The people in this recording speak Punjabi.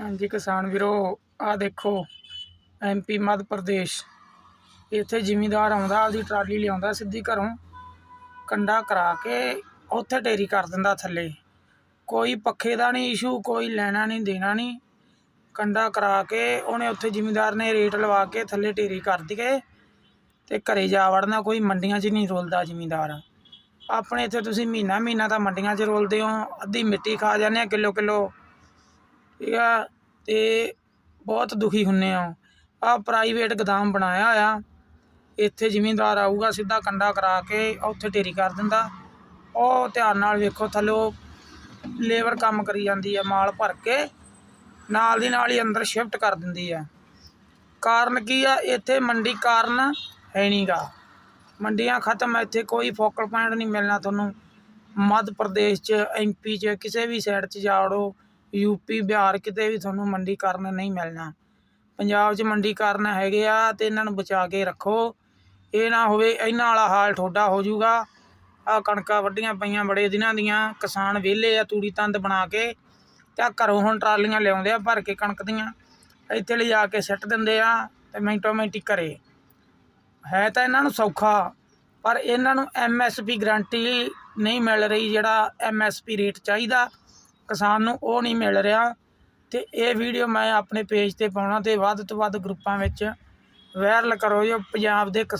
ਹਾਂਜੀ ਕਿਸਾਨ ਵੀਰੋ ਆ ਦੇਖੋ ਐਮਪੀ ਮੱਧ ਪ੍ਰਦੇਸ਼। ਇੱਥੇ ਜ਼ਿਮੀਂਦਾਰ ਆਉਂਦਾ, ਆਪਦੀ ਟਰਾਲੀ ਲਿਆਉਂਦਾ, ਸਿੱਧੀ ਘਰੋਂ ਕੰਡਾ ਕਰਾ ਕੇ ਉੱਥੇ ਢੇਰੀ ਕਰ ਦਿੰਦਾ ਥੱਲੇ। ਕੋਈ ਪੱਖੇ ਦਾ ਨਹੀਂ ਇਸ਼ੂ ਕੋਈ ਲੈਣਾ ਨਹੀਂ, ਦੇਣਾ ਨਹੀਂ। ਕੰਡਾ ਕਰਾ ਕੇ ਉਹਨੇ ਉੱਥੇ ਜ਼ਿਮੀਂਦਾਰ ਨੇ ਰੇਟ ਲਵਾ ਕੇ ਥੱਲੇ ਢੇਰੀ ਕਰ ਦਈਏ ਤੇ ਘਰੇ ਜਾ ਵੜਨਾ, ਕੋਈ ਮੰਡੀਆਂ 'ਚ ਨਹੀਂ ਰੋਲਦਾ ਜ਼ਿਮੀਂਦਾਰ। ਆਪਣੇ ਇੱਥੇ ਤੁਸੀਂ ਮਹੀਨਾ ਮਹੀਨਾ ਤਾਂ ਮੰਡੀਆਂ 'ਚ ਰੋਲਦੇ ਹੋ, ਅੱਧੀ ਮਿੱਟੀ ਖਾ ਜਾਂਦੇ ਆ ਕਿਲੋ ਕਿਲੋ ਠੀਕ ਆ ਅਤੇ ਬਹੁਤ ਦੁਖੀ ਹੁੰਨੇ ਆ। ਆਹ ਪ੍ਰਾਈਵੇਟ ਗੋਦਾਮ ਬਣਾਇਆ ਆ। ਇੱਥੇ ਜ਼ਿਮੀਂਦਾਰ ਆਊਗਾ, ਸਿੱਧਾ ਕੰਡਾ ਕਰਾ ਕੇ ਉੱਥੇ ਢੇਰੀ ਕਰ ਦਿੰਦਾ। ਉਹ ਧਿਆਨ ਨਾਲ ਵੇਖੋ, ਥੱਲੋਂ ਲੇਬਰ ਕੰਮ ਕਰੀ ਜਾਂਦੀ ਹੈ ਮਾਲ ਭਰ ਕੇ ਨਾਲ ਦੀ ਨਾਲ ਹੀ ਅੰਦਰ ਸ਼ਿਫਟ ਕਰ ਦਿੰਦੀ ਹੈ ਕਾਰਨ ਕੀ ਆ? ਇੱਥੇ ਮੰਡੀ ਕਾਰਨ ਹੈ ਨਹੀਂਗਾ ਮੰਡੀਆਂ ਖਤਮ ਆ ਇੱਥੇ ਕੋਈ ਫੋਕਲ ਪੁਆਇੰਟ ਨਹੀਂ ਮਿਲਣਾ ਤੁਹਾਨੂੰ। ਮੱਧ ਪ੍ਰਦੇਸ਼ 'ਚ ਐਮਪੀ 'ਚ, ਕਿਸੇ ਵੀ ਸਾਈਡ 'ਚ ਜਾੜੋ ਯੂਪੀ ਬਿਹਾਰ ਕਿਤੇ ਵੀ ਤੁਹਾਨੂੰ ਮੰਡੀਕਰਨ ਨਹੀਂ ਮਿਲਣਾ। ਪੰਜਾਬ 'ਚ ਮੰਡੀਕਰਨ ਹੈਗੇ ਆ ਤੇ ਇਹਨਾਂ ਨੂੰ ਬਚਾ ਕੇ ਰੱਖੋ। ਇਹ ਨਾ ਹੋਵੇ ਇਹਨਾਂ ਵਾਲਾ ਹਾਲ ਠੋਡਾ ਹੋ ਜਾਊਗਾ। ਆ ਕਣਕਾਂ ਵੱਡੀਆਂ ਪਈਆਂ ਬੜੇ ਦਿਨਾਂ ਦੀਆਂ, ਕਿਸਾਨ ਵਿਹਲੇ ਆ ਤੂੜੀ ਤੰਦ ਬਣਾ ਕੇ। ਤੇ ਆਹ ਘਰੋਂ ਹੁਣ ਟਰਾਲੀਆਂ ਲਿਆਉਂਦੇ ਆ, ਭਰ ਕੇ ਕਣਕ ਦੀਆਂ। ਇੱਥੇ ਲਿਜਾ ਕੇ ਸਿੱਟ ਦਿੰਦੇ ਆ ਤੇ ਮਿੰਟੋ ਮਿੰਟੀ ਘਰੇ। ਹੈ ਤਾਂ ਇਹਨਾਂ ਨੂੰ ਸੌਖਾ, ਪਰ ਇਹਨਾਂ ਨੂੰ ਐਮਐਸਪੀ ਗਰੰਟੀ ਨਹੀਂ ਮਿਲ ਰਹੀ ਜਿਹੜਾ ਐਮਐਸਪੀ ਰੇਟ ਚਾਹੀਦਾ। ਕਿਸਾਨ ਨੂੰ ਉਹ ਨਹੀਂ ਮਿਲ ਰਿਹਾ ਅਤੇ ਇਹ ਵੀਡੀਓ ਮੈਂ ਆਪਣੇ ਪੇਜ ਤੇ ਪਾਉਣਾ ਅਤੇ ਵੱਧ ਤੋਂ ਵੱਧ ਗਰੁੱਪਾਂ ਵਿੱਚ ਵਾਇਰਲ ਕਰੋ ਜੋ ਪੰਜਾਬ ਦੇ ਕਿਸ-